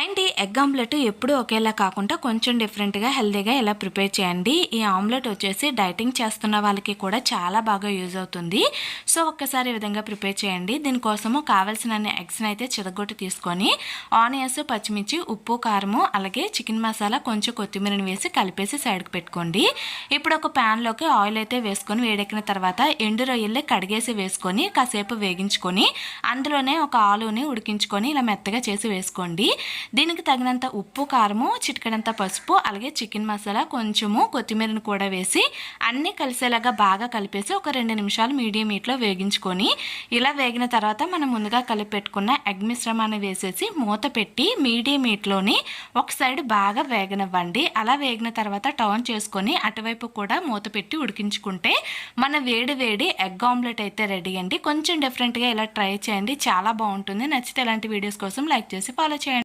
Hi egg omelette ఎప్పుడు ఒకేలా కాకుండా కొంచెం డిఫరెంట్గా హెల్దీగా ఎలా ప్రిపేర్ చేయండి. ఈ ఆమ్లెట్ వచ్చేసి డైటింగ్ చేస్తున్న వాళ్ళకి కూడా చాలా బాగా యూజ్ అవుతుంది. సో ఒక్కసారి ఈ విధంగా ప్రిపేర్ చేయండి. దీనికోసము కావాల్సిన ఎగ్స్ని అయితే చిరగొట్టి తీసుకొని ఆనియన్స్ పచ్చిమిర్చి ఉప్పు కారము అలాగే చికెన్ మసాలా కొంచెం కొత్తిమీరని వేసి కలిపేసి సైడ్కి పెట్టుకోండి. ఇప్పుడు ఒక ప్యాన్లోకి ఆయిల్ అయితే వేసుకొని వేడెక్కిన తర్వాత ఎండు రొయ్యల్ని కడిగేసి వేసుకొని కాసేపు వేగించుకొని అందులోనే ఒక ఆలుని ఉడికించుకొని ఇలా మెత్తగా చేసి వేసుకోండి. దీనికి తగినంత ఉప్పు కారము చిటికడంత పసుపు అలాగే చికెన్ మసాలా కొంచెము కొత్తిమీరను కూడా వేసి అన్నీ కలిసేలాగా బాగా కలిపేసి ఒక రెండు నిమిషాలు మీడియం హీట్లో వేగించుకొని ఇలా వేగిన తర్వాత మనం ముందుగా కలిపి పెట్టుకున్న ఎగ్ మిశ్రమాన్ని వేసేసి మూత పెట్టి మీడియం హీట్లోని ఒక సైడ్ బాగా వేగనివ్వండి. అలా వేగిన తర్వాత టర్న్ చేసుకొని అటువైపు కూడా మూత పెట్టి ఉడికించుకుంటే మన వేడి వేడి ఎగ్ ఆమ్లెట్ అయితే రెడీ అండి. కొంచెం డిఫరెంట్గా ఇలా ట్రై చేయండి. చాలా బాగుంటుంది. నచ్చితే ఇలాంటి వీడియోస్ కోసం లైక్ చేసి ఫాలో చేయండి.